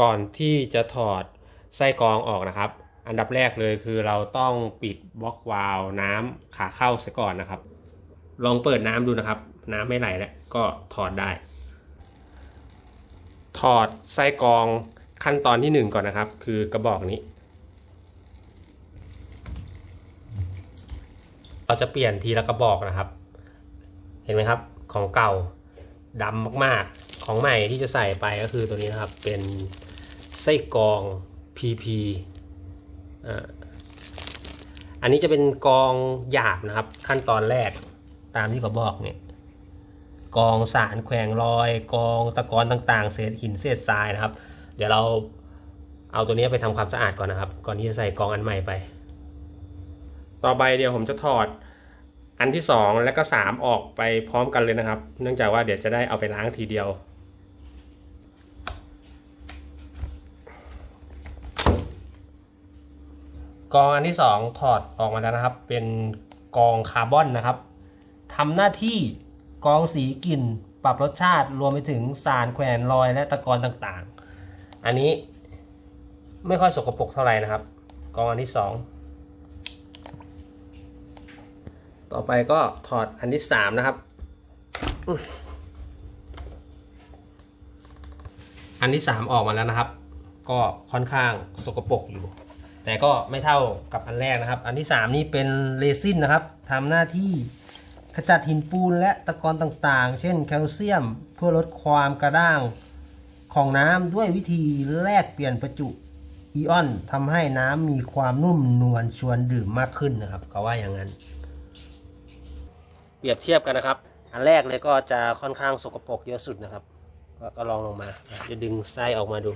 ก่อนที่จะถอดไส้กรองออกนะครับ อันดับแรกเลยคือเราต้องปิดบล็อกวาล์วน้ำขาเข้าเสียก่อนนะครับ ลองเปิดน้ำดูนะครับ น้ำไม่ไหลแล้วก็ถอดได้ ถอดไส้กรองขั้นตอนที่หนึ่งก่อนนะครับ คือกระบอกนี้เราจะเปลี่ยนทีละกระบอกนะครับ เห็นไหมครับของเก่าดำมากๆ ของใหม่ที่จะใส่ไปก็คือตัวนี้นะครับ เป็น ส้กรอง PP อ่าอันนี้จะเป็นกองหยาบนะครับ ขั้นตอนแรกตามที่เขาบอกเนี่ยกองสารแขวงรอย กองตะกอนต่างๆ เศษหินเศษทรายนะครับ เดี๋ยวเราเอาตัวนี้ไปทำความสะอาดก่อนนะครับ ก่อนที่จะใส่กองอันใหม่ไป ต่อไปเดี๋ยวผมจะถอดอันที่สองและก็สามออกไปพร้อมกันเลยนะครับ เนื่องจากว่าเดี๋ยวจะได้เอาไปล้างทีเดียว กองอันที่สองถอดออกมาแล้วนะครับ เป็นกองคาร์บอนนะครับทำหน้าที่กองสีกลิ่น ปรับรสชาติรวมไปถึงสารแขวนรอยและตะกอนต่างๆ อันนี้ไม่ค่อยสกปรกเท่าไหร่นะครับ กองอันที่สองต่อไปก็ถอดอันที่สามนะครับ อันที่สามออกมาแล้วนะครับ ก็ค่อนข้างสกปรกอยู่ แต่ก็ไม่เท่ากับอันแรกนะครับ อันที่สามนี่เป็นเรซินนะครับทำหน้าที่ขจัดหินปูนและตะกอนต่างๆ เช่นแคลเซียมเพื่อลดความกระด้างของน้ำด้วยวิธีแลกเปลี่ยนประจุอิออนทำให้น้ำมีความนุ่มนวลชวนดื่มมากขึ้นนะครับเขาว่าอย่างนั้น เปรียบเทียบกันนะครับ อันแรกเลยก็จะค่อนข้างสกปรกเยอะสุดนะครับ ก็ลองลงมา จะดึงไส้ออกมาดู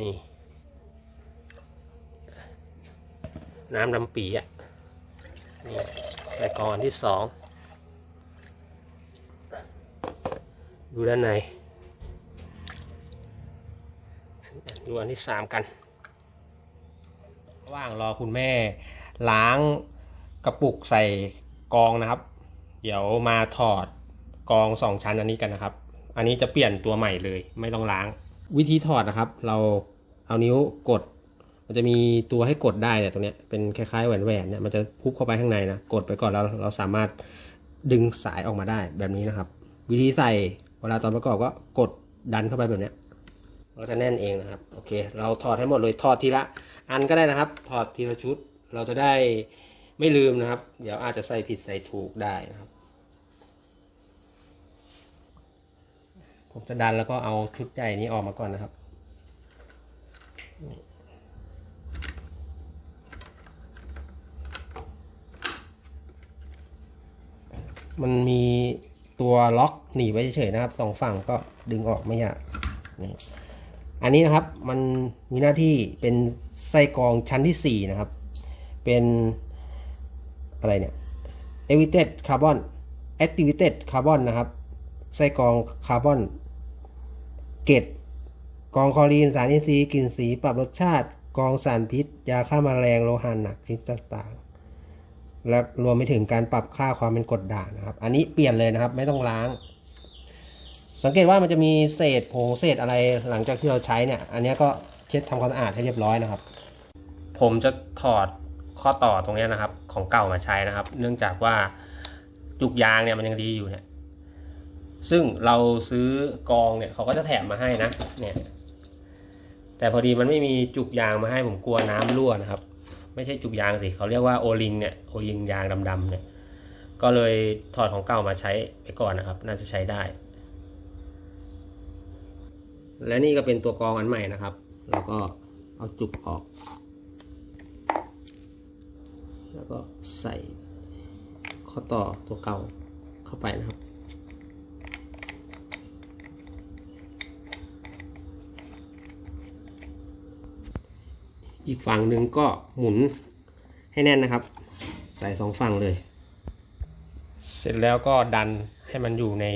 นี่ น้ำดำปีอะนี่ใส่กอนที่สองดูด้านในดูอันที่สามกันระหว่างรอคุณแม่ล้างกระปุกใส่กองนะครับ เดี๋ยวมาถอดกองสองชั้นอันนี้กันนะครับ อันนี้จะเปลี่ยนตัวใหม่เลย ไม่ต้องล้าง วิธีถอดนะครับ เราเอานิ้วกด มันจะมีตัวให้กดได้เนี่ยตรงเนี้ยเป็นคล้ายๆแหวนแหวนๆเนี่ยมันจะพุบเข้าไปข้างในนะกดไปก่อนแล้วเราสามารถดึงสายออกมาได้แบบนี้นะครับ วิธีใส่เวลาตอนประกอบก็กดดันเข้าไปแบบเนี้ยเราจะแน่นเองนะครับโอเค เราถอดให้หมดเลยถอดทีละ อันก็ได้นะครับถอดทีละชุดเราจะได้ไม่ลืมนะครับ เดี๋ยวอาจจะใส่ผิดใส่ถูกได้นะครับผมจะดันแล้วก็เอาชุดใหญ่นี้ออกมาก่อนนะครับ มันมีตัวล็อกหนีไว้เฉยๆนะครับสองฝั่งก็ดึงออกไม่ยากอันนี้นะครับมันมีหน้าที่เป็นไส้กรองชั้นที่ 4 นะครับ เป็นอะไรเนี่ย Activated Carbon Activated Carbon นะครับ ไส้กรองคาร์บอน เกตกรองคลอรีนสารอินทรีย์กลิ่นสี ปรับรสชาติกรองสารพิษ ยาฆ่าแมลงโลหะหนักชนิดต่างๆ และรวมไปถึงการปรับค่าความเป็นกรดด่างนะครับ อันนี้เปลี่ยนเลยนะครับ ไม่ต้องล้าง สังเกตว่ามันจะมีเศษผงเศษอะไรหลังจากที่เราใช้เนี่ย อันนี้ก็เช็ดทำความสะอาดให้เรียบร้อยนะครับ ผมจะถอดข้อต่อตรงนี้นะครับ ของเก่ามาใช้นะครับ เนื่องจากว่าจุกยางเนี่ยมันยังดีอยู่เนี่ย ซึ่งเราซื้อกองเนี่ยเขาก็จะแถมมาให้นะ เนี่ย แต่พอดีมันไม่มีจุกยางมาให้ผมกลัวน้ำรั่วนะครับ ไม่ใช่จุกยางสิเขาเรียกว่าโอลิงเนี่ยโอลิงยางดำๆเนี่ยก็เลยถอดของเก่ามาใช้ไปก่อนนะครับ น่าจะใช้ได้ และนี่ก็เป็นตัวกรองอันใหม่นะครับ แล้วก็เอาจุกออก แล้วก็ใส่ข้อต่อตัวเก่าเข้าไปนะครับ อีกฝั่งหนึ่งก็หมุนให้แน่นนะครับ ใส่สองฝั่งเลย เสร็จแล้วก็ดันให้มันอยู่ใน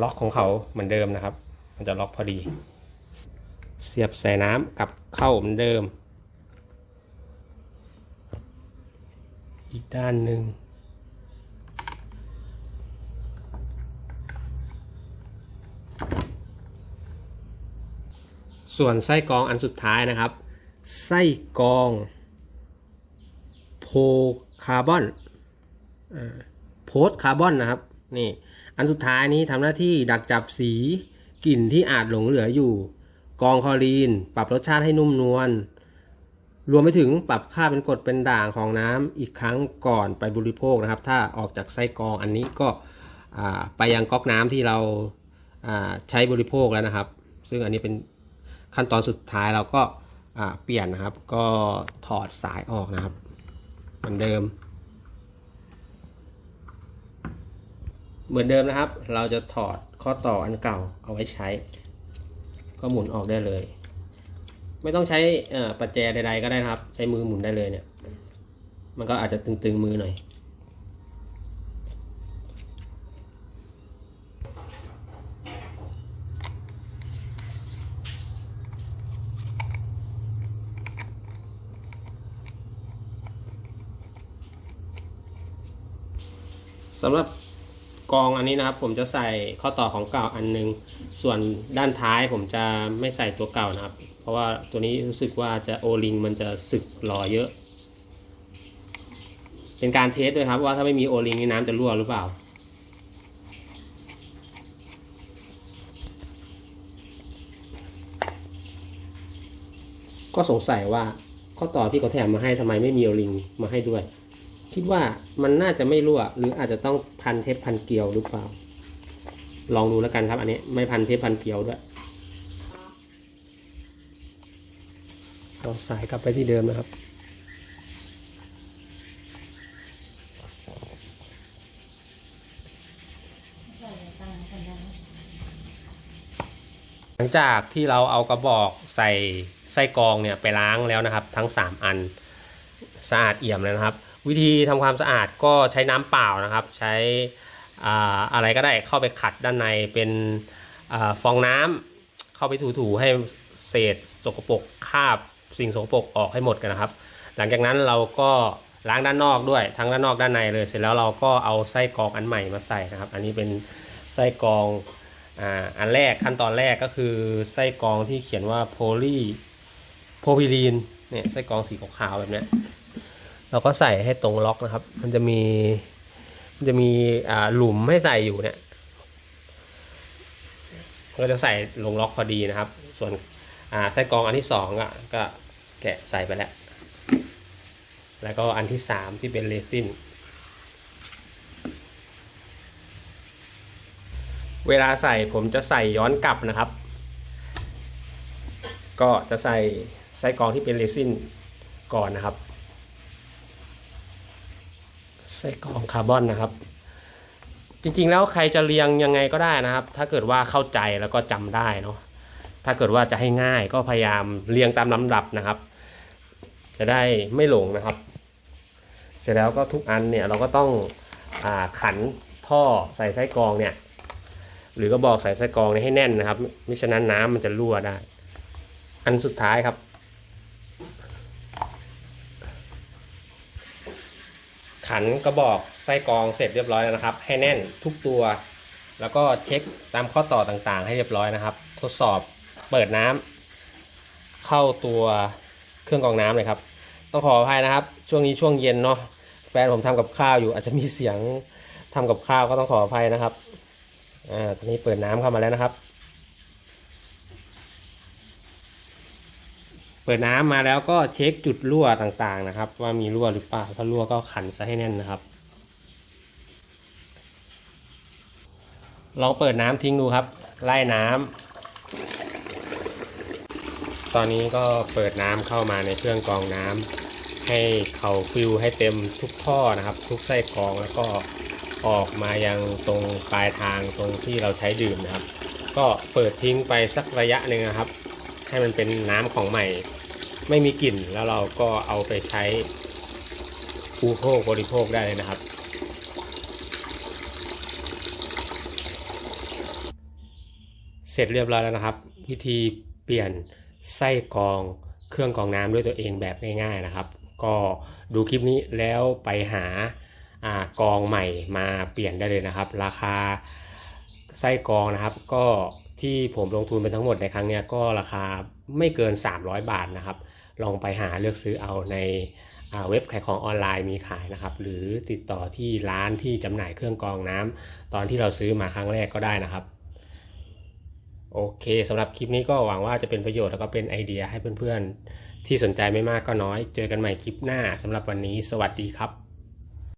ล็อกของเขาเหมือนเดิมนะครับ มันจะล็อกพอดี เสียบใส่น้ำกลับเข้าเหมือนเดิม อีกด้านหนึ่งส่วนไส้กรองอันสุดท้ายนะครับ ไส้กรองโพคาร์บอนโพสคาร์บอนนะครับนี่อันสุดท้ายนี้ทำหน้าที่ดักจับสีกลิ่นที่อาจหลงเหลืออยู่กรองคอรีน ปรับรสชาติให้นุ่มนวลรวมไปถึงปรับค่าเป็นกรดเป็นด่างของน้ำอีกครั้งก่อนไปบริโภคนะครับ ถ้าออกจากไส้กรองอันนี้ก็ไปยังก๊อกน้ำที่เราาใช้บริโภคแล้วนะครับ ซึ่งอันนี้เป็นขั้นตอนสุดท้ายเราก็ เปลี่ยนนะครับ ก็ถอดสายออกนะครับ เหมือนเดิม เหมือนเดิมนะครับ เราจะถอดข้อต่ออันเก่าเอาไว้ใช้ ก็หมุนออกได้เลย ไม่ต้องใช้ปัจแจใดๆก็ได้นะครับ ใช้มือหมุนได้เลยเนี่ย มันก็อาจจะตึงๆมือหน่อย สำหรับกองอันนี้นะครับ ผมจะใส่ข้อต่อของเก่าอันหนึง ส่วนด้านท้ายผมจะไม่ใส่ตัวเก่านะครับ เพราะว่าตัวนี้รู้สึกว่าจะโอลิงมันจะสึกหลอเยอะ เป็นการเทสด้วยครับว่าถ้าไม่มีโอลิงนี่น้ำจะรั่วหรือเปล่าก็สงสัยว่าข้อต่อที่เขาแถมมาให้ทำไมไม่มีโอลิงมาให้ด้วย คิดว่ามันน่าจะไม่รั่ว หรืออาจจะต้องพันเทปพันเกลียวหรือเปล่า ลองดูแล้วกันครับ อันนี้ไม่พันเทปพันเกลียวด้วยเอาสายกลับไปที่เดิมนะครับหลังจากที่เราเอากระบอกใส่ไส้กรองเนี่ยไปล้างแล้วนะครับ ทั้ง 3 อัน สะอาดเอี่ยมเลยนะครับ วิธีทำความสะอาดก็ใช้น้ำเปล่านะครับ ใช้อ่าอะไรก็ได้เข้าไปขัดด้านในเป็นอฟองน้ำเข้าไปถูๆให้เศษสกปรกคราบสิ่งสกปรกออกให้หมดกันนะครับ หลังจากนั้นเราก็ล้างด้านนอกด้วยทั้งด้านนอกด้านในเลยเสร็จแล้วเราก็เอาไส้กรองอันใหม่มาใส่นะครับ อันนี้เป็นไส้กรองอันแรกขั้นตอนแรกก็คือไส้กรองที่เขียนว่าโพลีโพพิลีน เนี่ยไส้กรองสีขาวๆแบบนี้เราก็ใส่ให้ตรงล็อกนะครับ มันจะมี มันจะมีอ่าหลุมให้ใส่อยู่เนี่ยก็จะใส่ลงล็อกพอดีนะครับ ส่วนอ่าไส้กรองอันที่สองอะก็แกะใส่ไปแล้ว แล้วก็อันที่สามที่เป็นเรซินเวลาใส่ผมจะใส่ย้อนกลับนะครับ ก็จะใส่ ไส้กรองที่เป็นเรซินก่อนนะครับ ไส้กรองคาร์บอนนะครับ จริงๆแล้วใครจะเรียงยังไงก็ได้นะครับ ถ้าเกิดว่าเข้าใจแล้วก็จำได้เนาะถ้าเกิดว่าจะให้ง่ายก็พยายามเรียงตามลำดับนะครับ จะได้ไม่หลงนะครับ เสร็จแล้วก็ทุกอันเนี่ยเราก็ต้องอขันท่อใส่ไส้กรองเนี่ยหรือก็บอกใส่ไส้กรองนี้ให้แน่นนะครับ มิฉะนั้นน้ำมันจะรั่วได้ อันสุดท้ายครับ ขันกระบอกไส้กรองเสร็จเรียบร้อยแล้วนะครับ ให้แน่นทุกตัว แล้วก็เช็คตามข้อต่อต่างๆ ให้เรียบร้อยนะครับ ทดสอบเปิดน้ำเข้าตัวเครื่องกรองน้ำเลยครับ ต้องขออภัยนะครับ ช่วงนี้ช่วงเย็นเนาะแฟนผมทำกับข้าวอยู่ อาจจะมีเสียงทำกับข้าวก็ต้องขออภัยนะครับอ่าตอนนี้เปิดน้ำเข้ามาแล้วนะครับ เปิดน้ำมาแล้วก็เช็คจุดรั่วต่างๆนะครับ ว่ามีรั่วหรือเปล่าถ้ารั่วก็ขันซะให้แน่นนะครับลองเปิดน้ำทิ้งดูครับ ไล่น้ำตอนนี้ก็เปิดน้ำเข้ามาในเครื่องกรองน้ำให้เขาฟิลให้เต็มทุกท่อนะครับ ทุกไส้กรองแล้วก็ออกมายังตรงปลายทางตรงที่เราใช้ดื่มนะครับ ก็เปิดทิ้งไปสักระยะหนึ่งนะครับ ให้มันเป็นน้ำของใหม่ ไม่มีกลิ่นแล้วเราก็เอาไปใช้อุปโภคบริโภคได้เลยนะครับ เสร็จเรียบร้อยแล้วนะครับ วิธีเปลี่ยนไส้กรองเครื่องกรองน้ำด้วยตัวเองแบบง่ายๆนะครับ ก็ดูคลิปนี้แล้วไปหาอากองใหม่มาเปลี่ยนได้เลยนะครับ ราคาไส้กรองนะครับ ก็ที่ผมลงทุนไปทั้งหมดในครั้งนี้ก็ราคา ไม่เกิน 300 บาทนะครับ ลองไปหาเลือกซื้อเอาในเว็บขายของออนไลน์มีขายนะครับ หรือติดต่อที่ร้านที่จำหน่ายเครื่องกรองน้ำตอนที่เราซื้อมาครั้งแรกก็ได้นะครับ โอเคสำหรับคลิปนี้ก็หวังว่าจะเป็นประโยชน์แล้วก็เป็นไอเดียให้เพื่อนๆ ที่สนใจไม่มากก็น้อย เจอกันใหม่คลิปหน้าสำหรับวันนี้ สวัสดีครับ